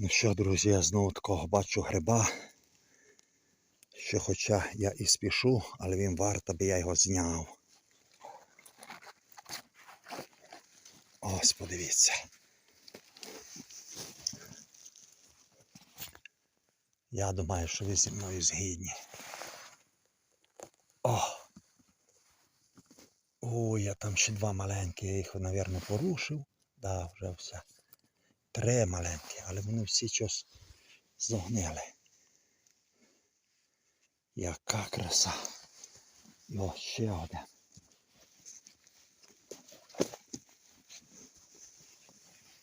Ну що, друзі, я знову такого бачу гриба. Що хоча я і спішу, але він варто, би я його зняв. Ось подивіться. Я думаю, що ви зі мною згідні. О! Ой, я там ще два маленькі, я їх, мабуть, порушив. Да, вже все. Три маленькі, але вони всі щось зогнили. Яка краса. І ось ще один.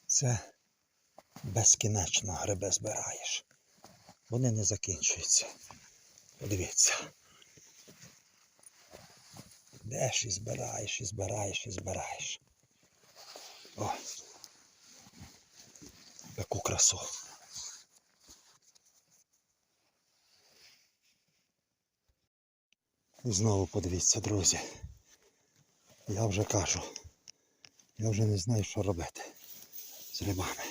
Це безкінечно гриби збираєш. Вони не закінчуються. Подивіться. Йдеш і збираєш, і збираєш, і збираєш. О. Яку красу. І знову подивіться, друзі. Я вже кажу. Я вже не знаю, що робити з рибами.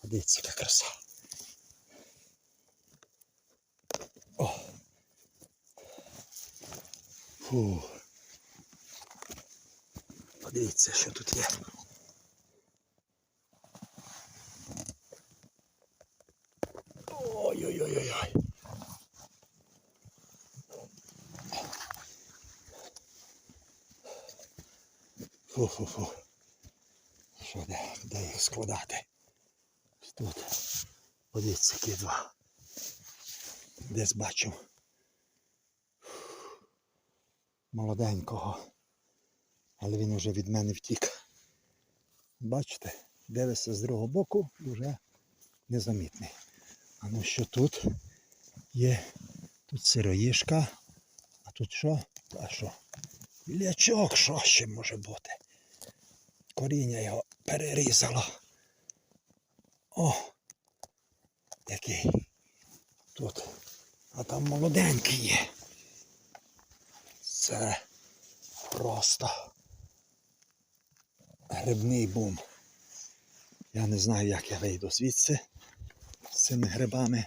Подивіться, яка краса. О! Фу. Подивіться, що тут є. Ой-ой-ой-ой-ой. Фу-фу-фу. Що де, де їх складати? Тут. Подивіться, які два. Десь бачив. Молоденького. Але він уже від мене втік. Бачите, дивишся з другого боку вже незамітний. А ну що тут є? Тут сироїшка. А тут що? А що? Лячок, що ще може бути? Коріння його перерізало. О! Який тут. А там молоденький є. Це просто грибний бум. Я не знаю, як я вийду звідси цими грибами,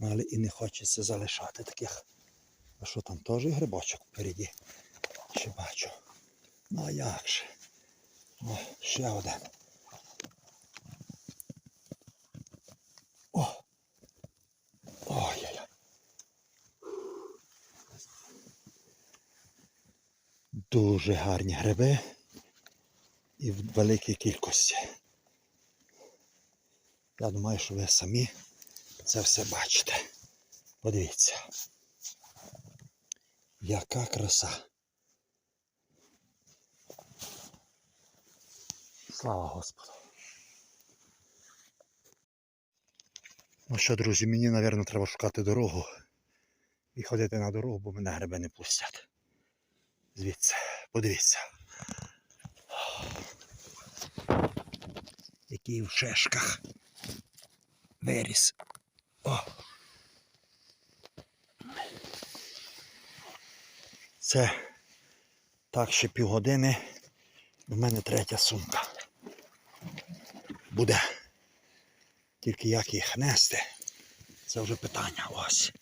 але і не хочеться залишати таких. А що там теж грибочок впереді? Ще бачу. Ну а як же? О, ще один. Ой-ой-ой. Дуже гарні гриби і в великій кількості. Я думаю, що ви самі це все бачите. Подивіться. Яка краса. Слава Господу. Ну що, друзі, мені, мабуть, треба шукати дорогу і ходити на дорогу, бо мене гриби не пустять. Звідси, подивіться. Який в шешках виріс. О! Це так ще півгодини. У мене третя сумка. Буде. Тільки як їх нести, це вже питання ось.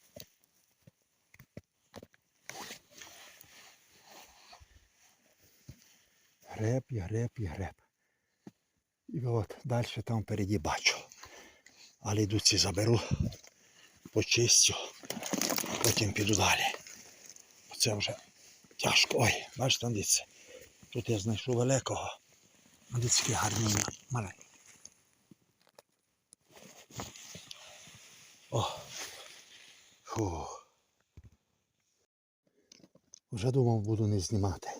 Греб, і греб, і греб. І от далі там впереді бачу. Але йду заберу, почистю, потім піду далі. Оце вже тяжко. Ой, бачите, дивіться. Тут я знайшов великого. Дивіться, який гарний маленький. О. Фу. Вже думав буду не знімати.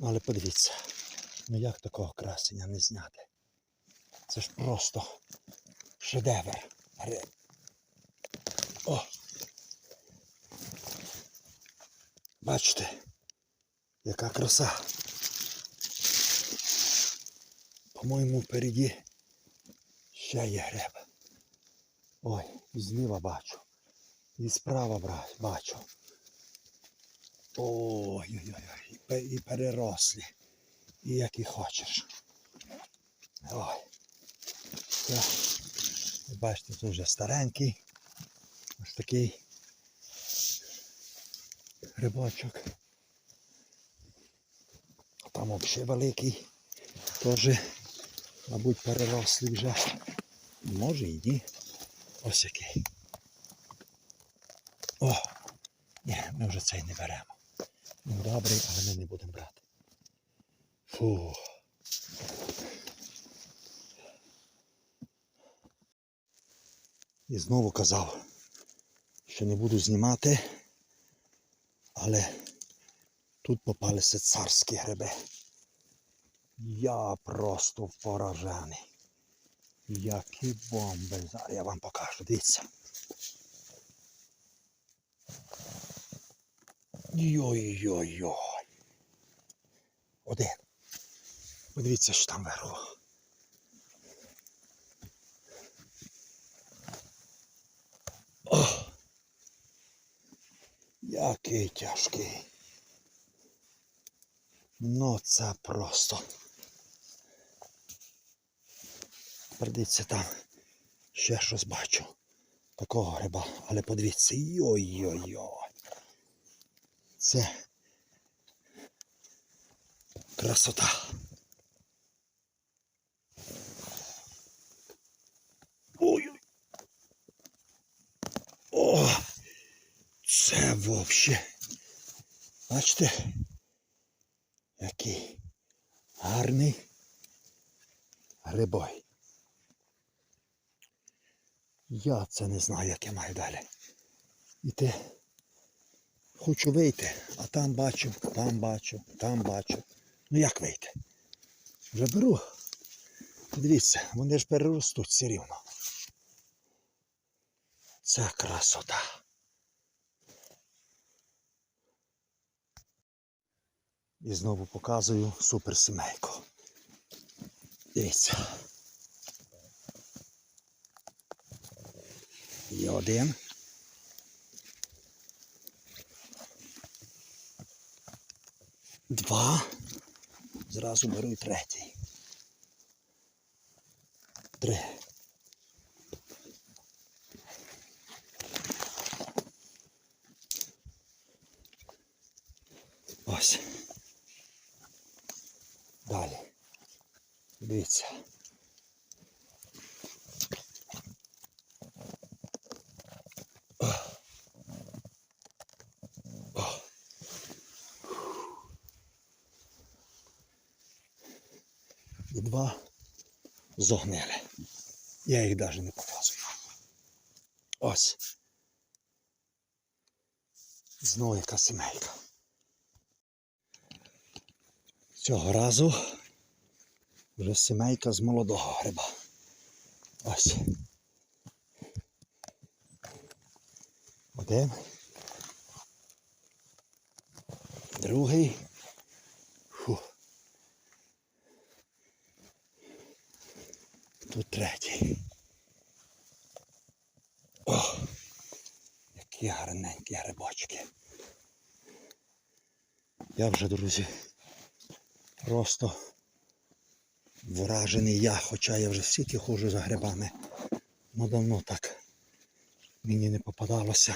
Але подивіться, ну як такого красення не зняти? Це ж просто шедевр. О! Бачите, яка краса. По-моєму, впереді ще є греб. Ой, і зліва бачу. І справа бачу. Ой-ой-ой, і пе- і перерослі. І хочеш. Ой. Ось Бачите, тут вже старенький. Ось такий грибочок. А там взагалі великий. Теж, мабуть, перерослий вже. Може і ні. Ось який. О! Ні, ми вже цей не беремо. Він добрий, але ми не будемо брати. Фу. І знову казав, що не буду знімати, але тут попалися царські гриби. Я просто поражений. Які бомби. Зараз я вам покажу, дивіться. Йой-йой-йой. Один. Подивіться, що там вверху. О! Який тяжкий. Ну це просто. Придиться там ще щось бачу. Такого гриба. Але подивіться, йой-йой-йой. Це красота. О! Це вовще. Бачите? Який гарний грибой. Я це не знаю, як я маю далі. Іти. Хочу вийти, а там бачу, там бачу, там бачу. Ну як вийти? Вже беру. Дивіться, вони ж переростуть все рівно. Це красота. І знову показую суперсімейку. Дивіться. Є один. Два. Зразу беру і третій. Три. Ось. Далі. Дивіться. І два зогнили. Я їх навіть не показую. Ось. Знову яка сімейка. Цього разу вже сімейка з молодого гриба. Ось. Один. Другий. Фу. Тут третій. О! Які гарненькі грибочки. Я вже, друзі, просто вражений я, хоча я вже стільки ходжу за грибами. Ну давно так мені не попадалося.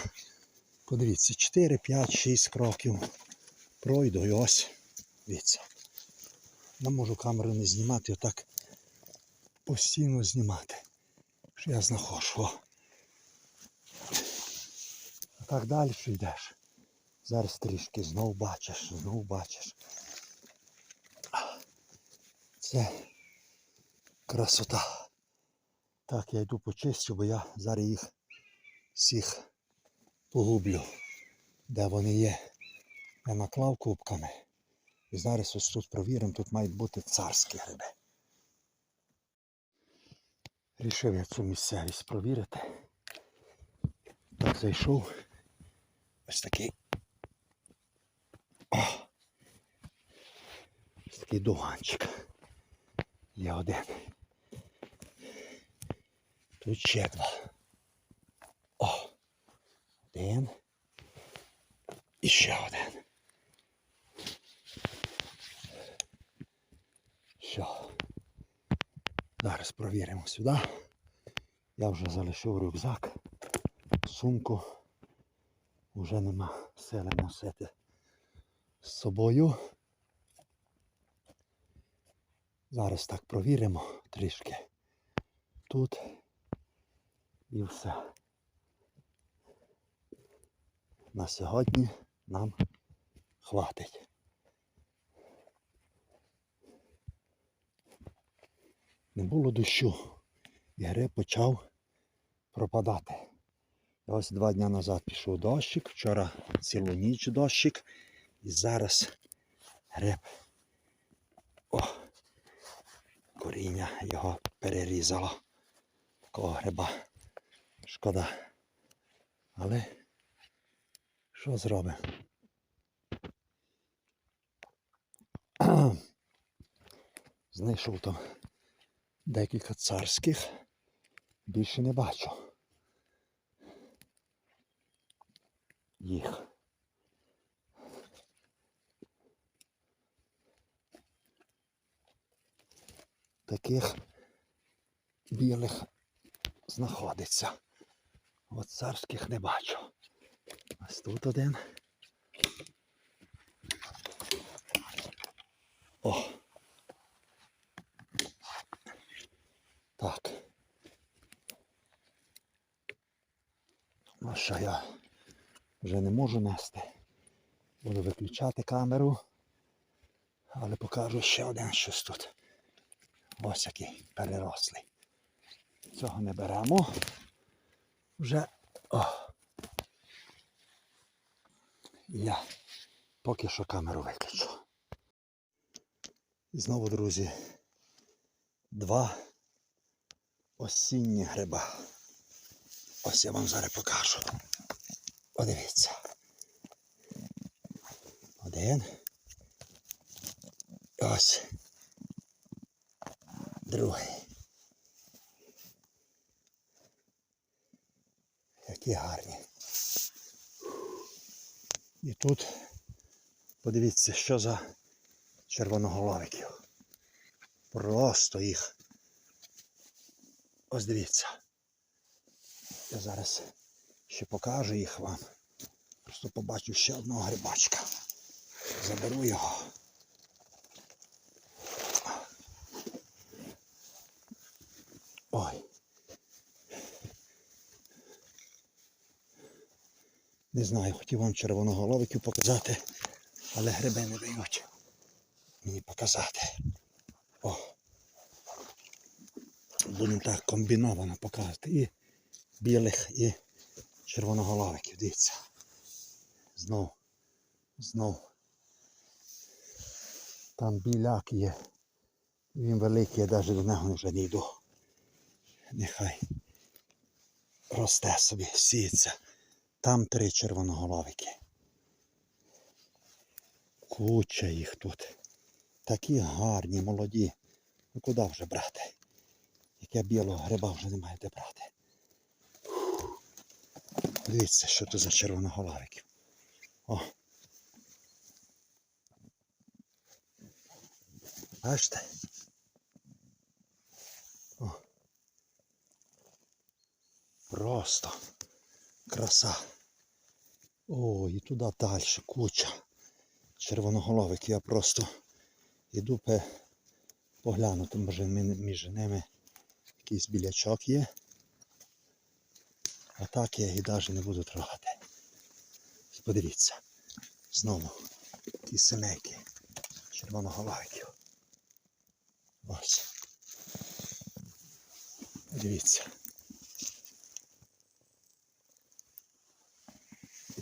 Подивіться, 4, 5, 6 кроків. Пройду і ось. Дивіться. Я можу камеру не знімати, отак постійно знімати. Що я знаходжу. А так далі йдеш. Зараз трішки знов бачиш, знов бачиш. Це красота. Так, я йду почистю, бо я зараз їх всіх погублю, де вони є. Я наклав кубками. І зараз ось тут провіримо, тут мають бути царські гриби. Рішив я цю місцевість провірити. Так зайшов. Ось такий. О! Ось такий дуганчик. Є один. Тут ще два. О! Один. І ще один. Що? Зараз провіримо сюди. Я вже залишив рюкзак, сумку. Вже нема сили носити з собою. Зараз так провіримо трішки. Тут і все. На сьогодні нам хватить. Не було дощу. І гриб почав пропадати. Ось два дні назад пішов дощик, вчора цілу ніч дощик. І зараз гриб. О, коріння його перерізало. Такого гриба. Шкода. Але що зробимо? Знайшов там декілька царських, більше не бачу. Їх. Таких білих знаходиться. От царських не бачу. Ось тут один. О. Так. Ну що я вже не можу нести. Буду виключати камеру. Але покажу ще один щось тут. Ось який перерослий. Цього не беремо. Вже о. Я поки що камеру виключу. І знову, друзі, два осінні гриба. Ось я вам зараз покажу. Подивіться. Один. Ось. Другий. Які гарні. І тут подивіться, що за червоноголовиків. Просто їх. Ось дивіться. Я зараз ще покажу їх вам. Просто побачу ще одного грибачка. Заберу його. Ой. Не знаю, хотів вам червоноголовиків показати, але гриби не дають мені показати. О. Будемо так комбіновано показувати. І білих, і червоноголовиків. Дивіться. Знов. Знов. Там біляк є. Він великий, я навіть до нього вже не йду. Нехай росте собі, сіється. Там три червоноголовики. Куча їх тут. Такі гарні, молоді. Ну куди вже брати? Яке білого гриба вже немає де брати. Фух. Дивіться, що тут за червоноголовиків. О. Бачите? Просто краса. О, і туди далі куча червоноголовик. Я просто йду поглянути, може між ними якийсь білячок є. А так я її навіть не буду трогати. Подивіться. Знову ті синейки червоноголовиків. Ось. Дивіться.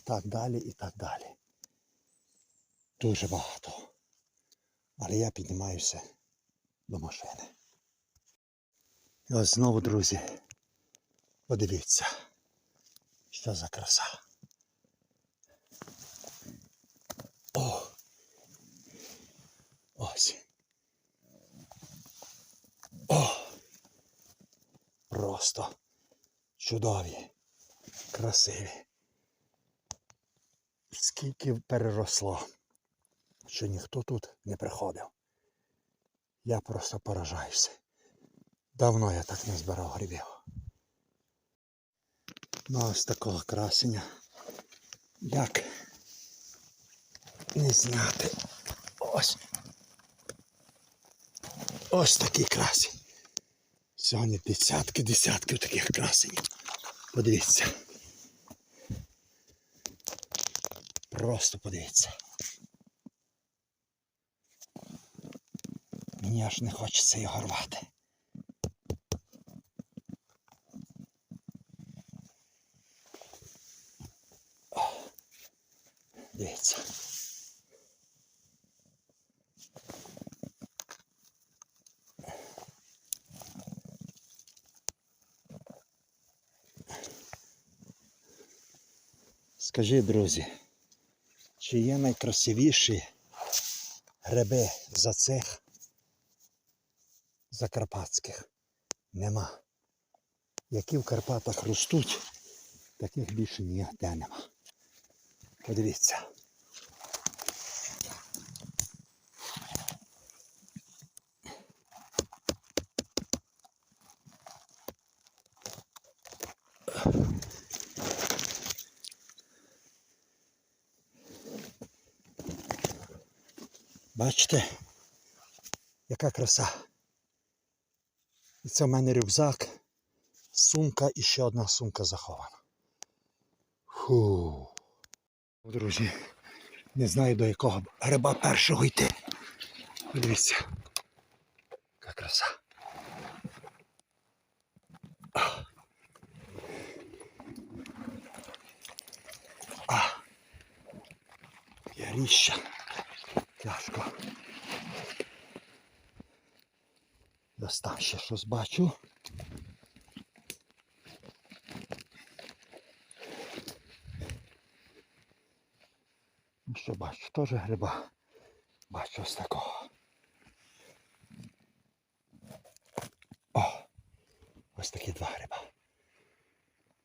Так далі, і так далі. Дуже багато. Але я піднімаюся до машини. І ось знову, друзі, подивіться, що за краса. О! Ось. О! Просто чудові, красиві. Скільки переросло, що ніхто тут не приходив. Я просто поражаюся. Давно я так не збирав грибів. Ну, ось такого красення. Як не зняти. Ось. Ось такий красень. Сьогодні десятки, десятки таких красенів. Подивіться. Просто подивіться. Мені аж не хочеться його рвати. Дивіться. Скажіть, друзі, чи є найкрасивіші гриби за цих закарпатських? Нема. Які в Карпатах ростуть, таких більше ніде нема. Подивіться. Бачите, яка краса. І це в мене рюкзак, сумка і ще одна сумка захована. Фу. Друзі, не знаю до якого гриба першого йти. Дивіться. Яка краса. А. А. Яріща. Тяжко. Десь там ще щось бачу. Ну що бачу, теж гриба. Бачу ось такого. О! Ось такі два гриба.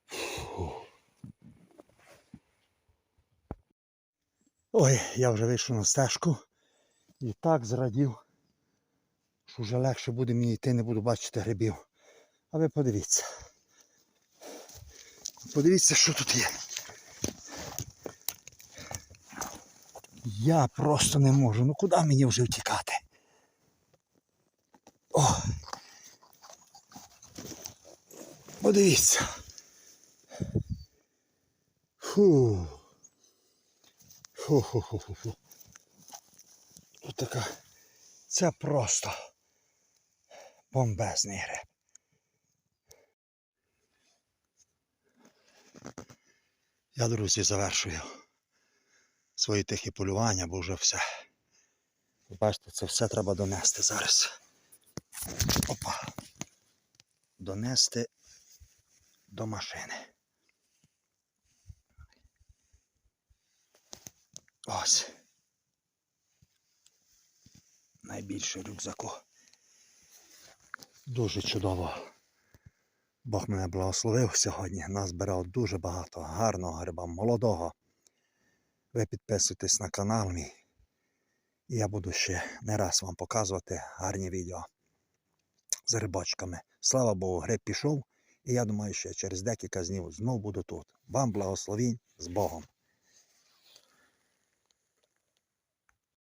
Фу. Ой, я вже вийшов на стежку і так зрадів, що вже легше буде мені йти, не буду бачити грибів. А ви подивіться. Подивіться, що тут є. Я просто не можу. Ну куди мені вже втікати? О! Подивіться. Фу. Фу-фу-фу-фу-фу. Така. Це просто бомбезний гриб. Я, друзі, завершую свої тихі полювання, бо вже все. Бачите, це все треба донести зараз. Опа. Донести до машини. Ось. Найбільше рюкзаку. Дуже чудово. Бог мене благословив сьогодні. Назбирав дуже багато гарного гриба, молодого. Ви підписуйтесь на канал мій. І я буду ще не раз вам показувати гарні відео з грибочками. Слава Богу, гриб пішов. І я думаю, що через декілька днів знов буду тут. Вам благословінь з Богом.